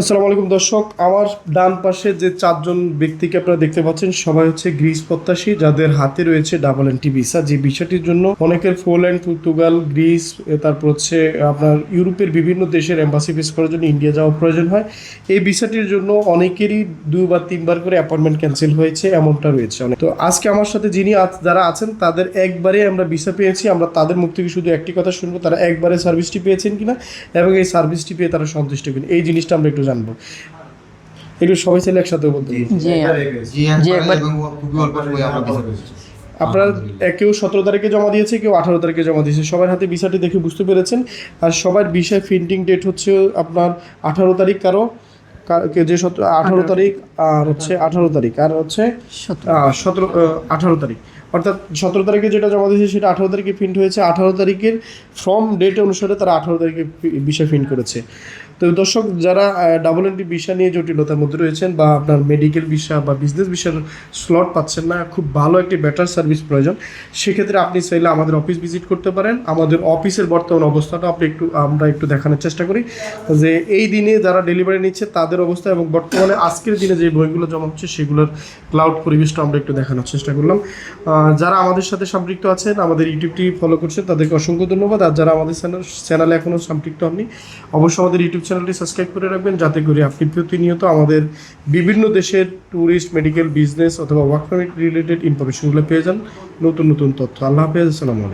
আসসালামু আলাইকুম দর্শক, আমার ডান পাশে যে চারজন ব্যক্তিকে আপনারা দেখতে পাচ্ছেন, সবাই হচ্ছে গ্রিস প্রত্যাশী, যাদের হাতে রয়েছে ডাবল এন্টি ভিসা। যে বিষয়টির জন্য অনেকের পোল্যান্ড পর্তুগাল, গ্রিস, তারপর হচ্ছে আপনার ইউরোপের বিভিন্ন দেশের এম্বাসি ফেস করার জন্য ইন্ডিয়া যাওয়া প্রয়োজন হয়। এই ভিসাটির জন্য অনেকেরই দুবার তিনবার করে অ্যাপয়েন্টমেন্ট ক্যান্সেল হয়েছে, এমনটা রয়েছে অনেক। তো আজকে আমার সাথে যিনি যারা আছেন, তাদের একবারে আমরা ভিসা পেয়েছি, আমরা তাদের মুখ থেকে শুধু একটি কথা শুনব, তারা একবারে সার্ভিসটি পেয়েছেন কিনা এবং এই সার্ভিসটি পেয়ে তারা সন্তুষ্ট কিনা, এই জিনিসটা আমরা একটু জানব। একটু সবাই ছেলে একসাথে বলতে আপনার ভিসা পেয়েছি আপনারা কেউ সতেরো তারিখে জমা দিয়েছে কেউ আঠারো তারিখে জমা দিয়েছে। সবার হাতে ভিসাটি দেখে বুঝতে পেরেছেন। আর সবার ভিসায় প্রিন্টিং ডেট হচ্ছে আপনার আঠারো তারিখ কারও কে- যে সতেরো আঠারো তারিখ আর হচ্ছে আঠারো তারিখ। আর হচ্ছে সতেরো। আঠারো তারিখ। অর্থাৎ সতেরো তারিখে যেটা জমা দিয়েছে সেটা আঠারো তারিখে প্রিন্ট হয়েছে। আঠারো তারিখের ফর্ম ডেট অনুসারে তারা আঠারো তারিখে বিষয় প্রিন্ট করেছে। তো দর্শক, যারা ডাবল এন্ট্রি ভিসা নিয়ে জটিলতার মধ্যে রয়েছেন বা আপনার মেডিকেল ভিসা বা বিজনেস ভিসার স্লট পাচ্ছেন না, খুব ভালো একটি বেটার সার্ভিস প্রয়োজন। সেক্ষেত্রে আপনি চাইলে আমাদের অফিস ভিজিট করতে পারেন। আমাদের অফিসের বর্তমান অবস্থাটা আপনি একটু, আমরা একটু দেখানোর চেষ্টা করি যে এই দিনে যারা ডেলিভারি নিচ্ছে তাদের অবস্থা এবং বর্তমানে আজকের দিনে যে বইগুলো জমা হচ্ছে সেগুলোর ক্লাউড পরিবেশটা আমরা একটু দেখানোর চেষ্টা করলাম। যারা আমাদের সাথে সম্পৃক্ত আছেন, আমাদের ইউটিউবটি ফলো করছেন, তাদেরকে অসংখ্য ধন্যবাদ। আর যারা আমাদের চ্যানেল চ্যানেলে এখনও সম্পৃক্ত হননি, অবশ্যই আমাদের ইউটিউব চ্যানেলটি সাবস্ক্রাইব করে রাখবেন, যাতে করে আপনি প্রতিনিয়ত আমাদের বিভিন্ন দেশের ট্যুরিস্ট মেডিকেল বিজনেস অথবা ওয়ার্ক পারমিট রিলেটেড ইনফরমেশনগুলো পেয়ে যান। নতুন নতুন তথ্য। আল্লাহ হাফেজ, আসসালামু আলাইকুম।